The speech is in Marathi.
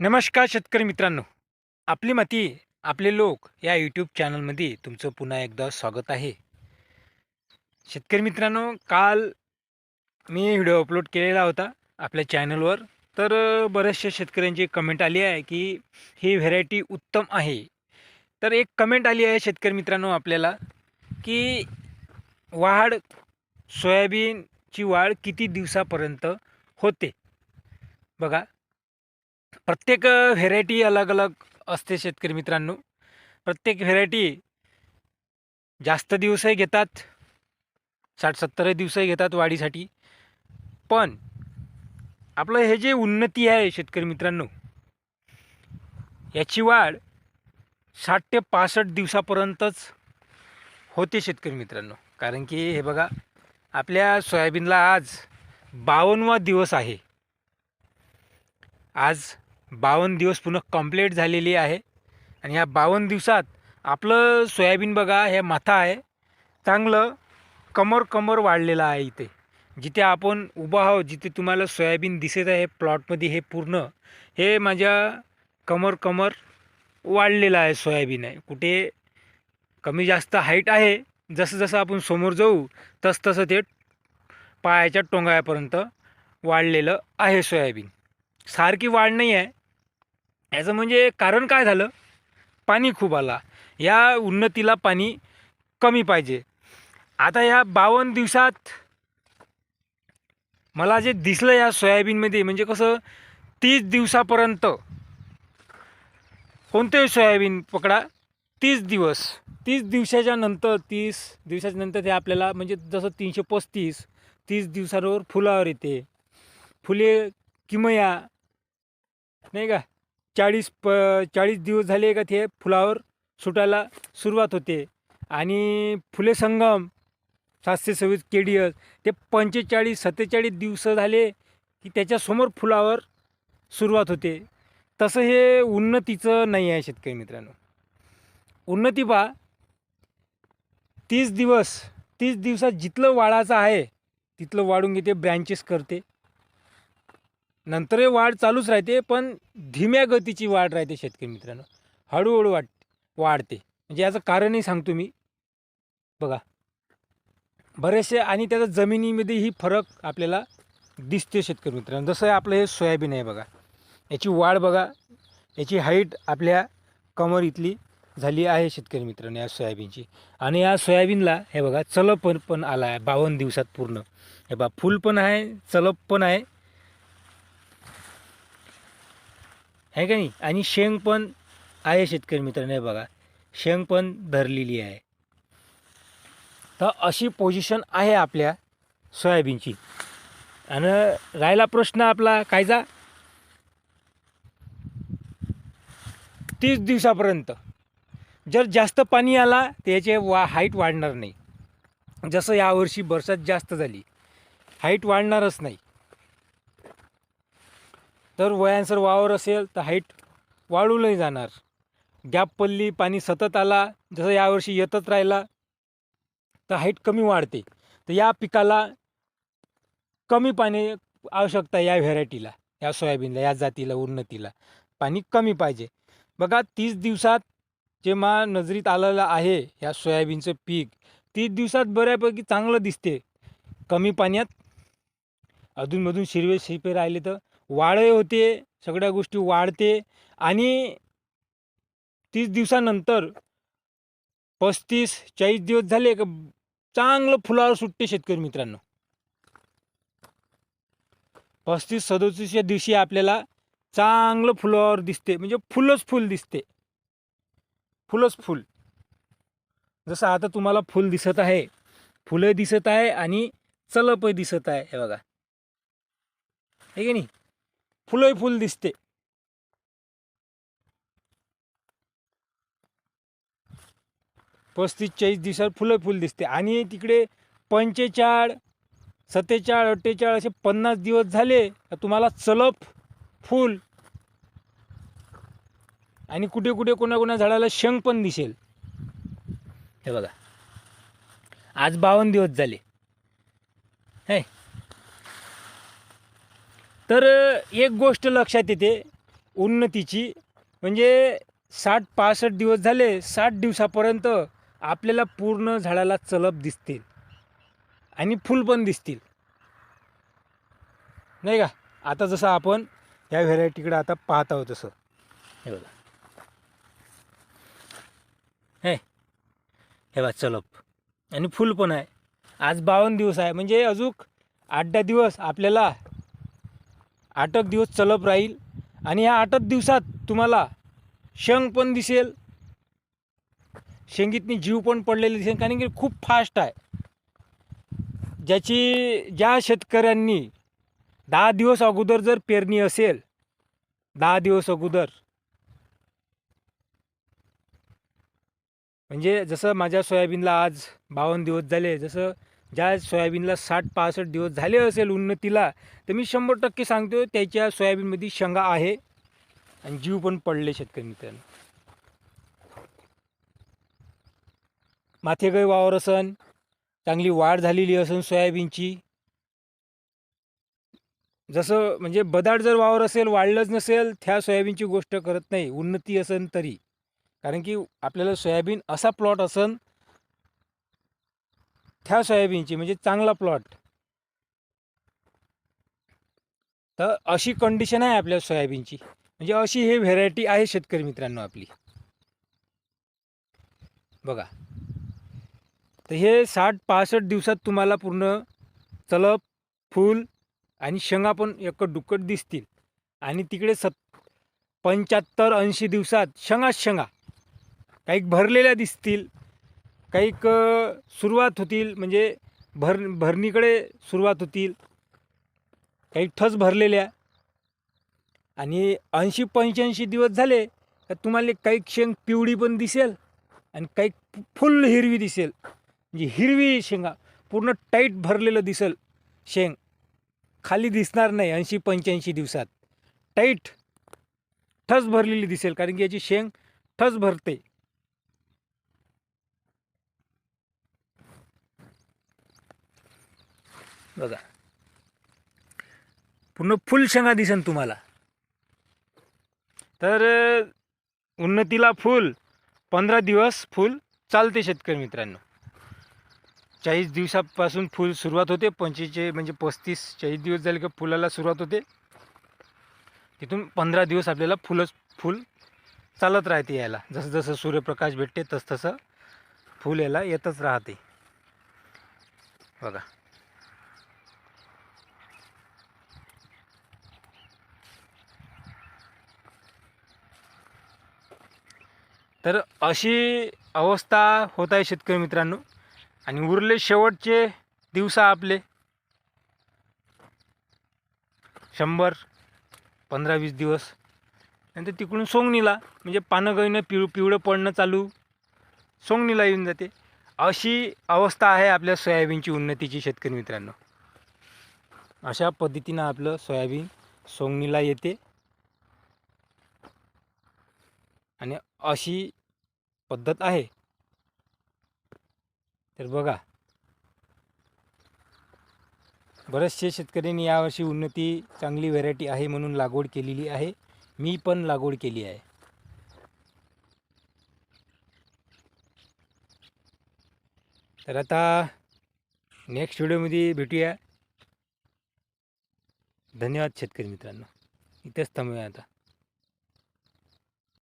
नमस्कार शेतकरी मित्रांनो. आपली माती आपले लोक या यूट्यूब चॅनलमध्ये तुमचं पुन्हा एकदा स्वागत आहे. शेतकरी मित्रांनो काल मी व्हिडिओ अपलोड केलेला होता आपल्या चॅनलवर तर बऱ्याचशा शेतकऱ्यांची कमेंट आली आहे की ही व्हेरायटी उत्तम आहे. तर एक कमेंट आली आहे शेतकरी मित्रांनो आपल्याला की वाढ सोयाबीनची वाढ किती दिवसापर्यंत होते? बघा प्रत्येक व्हेरायटी अलग अलग असते शेतकरी मित्रांनो. प्रत्येक व्हेरायटी जास्त दिवसही घेतात साठ सत्तरही दिवसही घेतात वाढीसाठी. पण आपलं हे जे उन्नती आहे शेतकरी मित्रांनो याची वाढ साठ ते पासष्ट दिवसापर्यंतच होते शेतकरी मित्रांनो. कारण की हे बघा आपल्या सोयाबीनला आज बावन्नवा दिवस आहे. आज बावन्न दिवस पुन्हा कंप्लीट झालेली आहे. आणि ह्या बावन्न दिवसात आपलं सोयाबीन बघा हे माथा आहे. चांगलं कमर कमर वाढलेलं आहे इथे. जिथे आपण उभा आहोत जिथे तुम्हाला सोयाबीन दिसत आहे प्लॉटमध्ये हे पूर्ण हे माझ्या कमर कमर वाढलेलं आहे सोयाबीन आहे. कुठे कमी जास्त हाईट आहे जसं जसं आपण समोर जाऊ तसं तसं ते पायाच्या टोंगाळ्यापर्यंत वाढलेलं आहे सोयाबीन. सारखी वाढ नाही आहे. याचं म्हणजे कारण काय झालं? पाणी खूप आला. या उन्नतीला पाणी कमी पाहिजे. आता या बावन्न दिवसात मला जे दिसलं या सोयाबीनमध्ये म्हणजे कसं तीस दिवसापर्यंत कोणतेही सोयाबीन पकडा तीस दिवस. तीस दिवसाच्या नंतर तीस दिवसाच्या नंतर ते आपल्याला म्हणजे जसं तीनशे पस्तीस तीस दिवसावर फुलावर येते. फुले किमया नाही का? चाळीस प चाळीस दिवस झाले का ते फुलावर सुटायला सुरुवात होते. आणि फुले संगम सातशे सव्वीस के डी एस ते पंचेचाळीस सत्तेचाळीस दिवस झाले की त्याच्यासमोर फुलावर सुरुवात होते. तसं हे उन्नतीचं नाही आहे शेतकरी मित्रांनो. उन्नती पहा. तीस दिवस तीस दिवसात जिथलं वाळायचं आहे तिथलं वाढून घेते ब्रँचेस करते. नंतर वाढ चालूच राहते पण धीम्या गतीची वाढ राहते शेतकरी मित्रांनो. हळूहळू वाढ वाढते. म्हणजे याचं कारणही सांगतो मी. बघा. बरेचसे आणि त्याचा जमिनीमध्येही फरक आपल्याला दिसते शेतकरी मित्रांनो. जसं आपलं हे सोयाबीन आहे बघा. याची वाढ बघा. याची हाईट आपल्या कमर इथली झाली आहे शेतकरी मित्रांनो या सोयाबीनची. आणि या सोयाबीनला हे बघा चलप पण पण आला आहे. बावन्न दिवसात पूर्ण. हे बघा फुल पण आहे चलप पण आहे. आहे का नाही? आणि शेंग पण आहे शेतकरी मित्रांनो नाही बघा. शेंग पण धरलेली आहे. तर अशी पोझिशन आहे आपल्या सोयाबीनची. आणि राहिला प्रश्न आपला कायचा तीस दिवसापर्यंत. जर जास्त पाणी आला तर याचे वा हाईट वाढणार नाही. जसं यावर्षी बरसात जास्त झाली हाईट वाढणारच नाही. तर वयांसर वावर असेल तर हाईट वाढूनही जाणार. गॅप पडली पाणी सतत आला जसं यावर्षी येतच राहिला तर हाईट कमी वाढते. तर या पिकाला कमी पाणी आवश्यकता या व्हेरायटीला या सोयाबीनला या जातीला उन्नतीला. पाणी कमी पाहिजे. बघा तीस दिवसात जे मा नजरीत आलेलं आहे या सोयाबीनचं पीक तीस दिवसात बऱ्यापैकी चांगलं दिसते. कमी पाण्यात अधूनमधून शिरवे शिरपे राहिले तर वाढही होते सगळ्या गोष्टी वाढते आणि तीस दिवसानंतर पस्तीस चाळीस दिवस झाले का चांगलं फुलावर सुटते शेतकरी मित्रांनो. पस्तीस सदोतीसच्या दिवशी आपल्याला चांगलं फुलावर दिसते म्हणजे फुलच फुल दिसते. फुलच फुल. जसं आता तुम्हाला फुल दिसत आहे फुलं दिसत आहे आणि चलपही दिसत आहे हे बघा. हे की नाही? फुलंही फुल दिसते. पस्तीस चाळीस दिवसात फुलं फुल दिसते. आणि तिकडे पंचेचाळ सत्तेचाळ अठ्ठेचाळ असे पन्नास दिवस झाले तर तुम्हाला चलप फुल आणि कुठे कुठे कोणा कोणा झाडाला शेंग पण दिसेल. हे बघा. आज बावन्न दिवस झाले. है? तर एक गोष्ट लक्षात येते उन्नतीची. म्हणजे साठ पासष्ट दिवस झाले साठ दिवसापर्यंत आपल्याला पूर्ण झाडाला चलप दिसतील. आणि फुल पण दिसतील. नाही का? आता जसं आपण या व्हेरायटीकडे आता पाहत आहोत तसं. हे बघा. हे. हे बा चलप. आणि फुल पण आहे. आज बावन्न दिवस आहे. म्हणजे अजून आठ दहा दिवस आपल्याला आठक दिवस चलप राहील आणि ह्या आठक दिवसात तुम्हाला शेंग पण दिसेल. शेंगीतनी जीव पण पडलेले दिसेल कारण की खूप फास्ट आहे. ज्याची ज्या शेतकऱ्यांनी दहा दिवस अगोदर जर पेरणी असेल दहा दिवस अगोदर. म्हणजे जसं माझ्या सोयाबीनला आज बावन्न दिवस झाले जसं ज्या सोयाबीनला साठ पासष्ट दिवस झाले असेल उन्नतीला तर मी शंभर टक्के सांगतो त्याच्या सोयाबीनमध्ये शेंगा आहे आणि जीव पण पडले शेतकरी मित्रांनो. माथेगय वावर असन चांगली वाढ झालेली असन सोयाबीनची. जसं म्हणजे बदाड जर वावर असेल वाढलंच नसेल त्या सोयाबीनची गोष्ट करत नाही उन्नती असन तरी. कारण की आपल्याला सोयाबीन असा प्लॉट असन त्या सोयाबीनची म्हणजे चांगला प्लॉट तर अशी कंडिशन आहे आपल्या सोयाबीनची. म्हणजे अशी हे व्हेरायटी आहे शेतकरी मित्रांनो आपली. बघा. तर हे साठ पासष्ट दिवसात तुम्हाला पूर्ण चलप फूल आणि शेंगा पण एकट दुक्कट दिसतील. आणि तिकडे सत पंच्याहत्तर ऐंशी दिवसात शेंगाच शेंगा. काही भरलेल्या दिसतील. काही सुरुवात होतील म्हणजे भर भरणीकडे सुरुवात होतील. काही ठस भरलेल्या. आणि ऐंशी पंच्याऐंशी दिवस झाले तर तुम्हाला काही शेंग पिवळी पण दिसेल आणि काही फुल हिरवी दिसेल. म्हणजे हिरवी शेंगा पूर्ण टाईट भरलेलं दिसेल शेंग. खाली दिसणार नाही ऐंशी पंच्याऐंशी दिवसात. टाईट ठस भरलेली दिसेल कारण की याची शेंग ठस भरते. बघा. पूर्ण फुल शेंगा दिसन तुम्हाला. तर उन्नतीला फुल पंधरा दिवस फुल चालते शेतकरी मित्रांनो. चाळीस दिवसापासून फुल सुरुवात होते पंचवीसचे म्हणजे पस्तीस चाळीस दिवस झाले का फुलाला सुरुवात होते. तिथून पंधरा दिवस आपल्याला फुलच फुल चालत राहते यायला. जसं जसं सूर्यप्रकाश भेटते तसतसं फुल याला येतच राहते. बघा. तर अशी अवस्था होत आहे शेतकरी मित्रांनो. आणि उरले शेवटचे दिवसा आपले. शंभर पंधरा वीस दिवस. नंतर तिकडून सोंगणीला म्हणजे पानं गळणं पिव पिवळं पडणं चालू. सोंगणीला येऊन जाते. अशी अवस्था आहे आपल्या सोयाबीनची उन्नतीची शेतकरी मित्रांनो. अशा पद्धतीनं आपलं सोयाबीन सोंगणीला येते. आणि अशी पद्धत आहे. तर बघा. बरेचसे शेतकऱ्यांनी यावर्षी उन्नती चांगली व्हेरायटी आहे म्हणून लागवड केलेली आहे. मी पण लागवड केली आहे. तर आता नेक्स्ट व्हिडिओमध्ये भेटूया. धन्यवाद शेतकरी मित्रांनो. इथेच थांबूया आता.